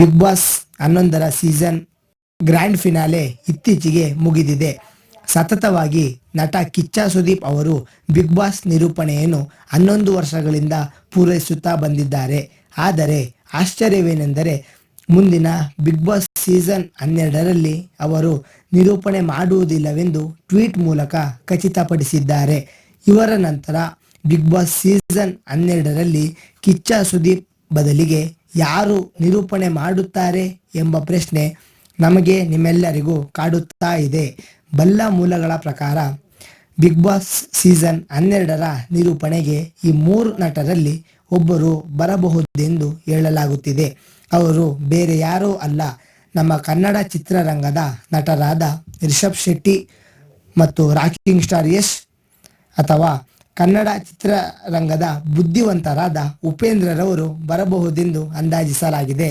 Big Boss ಹನ್ನೊಂದರ season grand finale ಇತ್ತೀಚೆಗೆ ಮುಗಿದಿದೆ. ಸತತವಾಗಿ ನಟ ಕಿಚ್ಚ ಸುದೀಪ್ ಅವರು ಬಿಗ್ ಬಾಸ್ ನಿರೂಪಣೆಯನ್ನು ಹನ್ನೊಂದು ವರ್ಷಗಳಿಂದ ಪೂರೈಸುತ್ತಾ ಬಂದಿದ್ದಾರೆ. ಆದರೆ ಆಶ್ಚರ್ಯವೇನೆಂದರೆ ಮುಂದಿನ ಬಿಗ್ ಬಾಸ್ ಸೀಸನ್ ಹನ್ನೆರಡರಲ್ಲಿ ಅವರು ನಿರೂಪಣೆ ಮಾಡುವುದಿಲ್ಲವೆಂದು ಟ್ವೀಟ್ ಮೂಲಕ ಖಚಿತಪಡಿಸಿದ್ದಾರೆ. ಇವರ ನಂತರ ಬಿಗ್ ಬಾಸ್ ಸೀಸನ್ ಹನ್ನೆರಡರಲ್ಲಿ ಕಿಚ್ಚ ಸುದೀಪ್ ಬದಲಿಗೆ ಯಾರು ನಿರೂಪಣೆ ಮಾಡುತ್ತಾರೆ ಎಂಬ ಪ್ರಶ್ನೆ ನಮಗೆ ನಿಮ್ಮೆಲ್ಲರಿಗೂ ಕಾಡುತ್ತಾ ಇದೆ. ಬಲ್ಲ ಮೂಲಗಳ ಪ್ರಕಾರ ಬಿಗ್ ಬಾಸ್ ಸೀಸನ್ ಹನ್ನೆರಡರ ನಿರೂಪಣೆಗೆ ಈ ಮೂರು ನಟರಲ್ಲಿ ಒಬ್ಬರು ಬರಬಹುದೆಂದು ಹೇಳಲಾಗುತ್ತಿದೆ. ಅವರು ಬೇರೆ ಯಾರೂ ಅಲ್ಲ, ನಮ್ಮ ಕನ್ನಡ ಚಿತ್ರರಂಗದ ನಟರಾದ ರಿಷಬ್ ಶೆಟ್ಟಿ ಮತ್ತು ರಾಕಿಂಗ್ ಸ್ಟಾರ್ ಯಶ್ ಅಥವಾ ಕನ್ನಡ ಚಿತ್ರರಂಗದ ಬುದ್ಧಿವಂತರಾದ ಉಪೇಂದ್ರರವರು ಬರಬಹುದೆಂದು ಅಂದಾಜಿಸಲಾಗಿದೆ.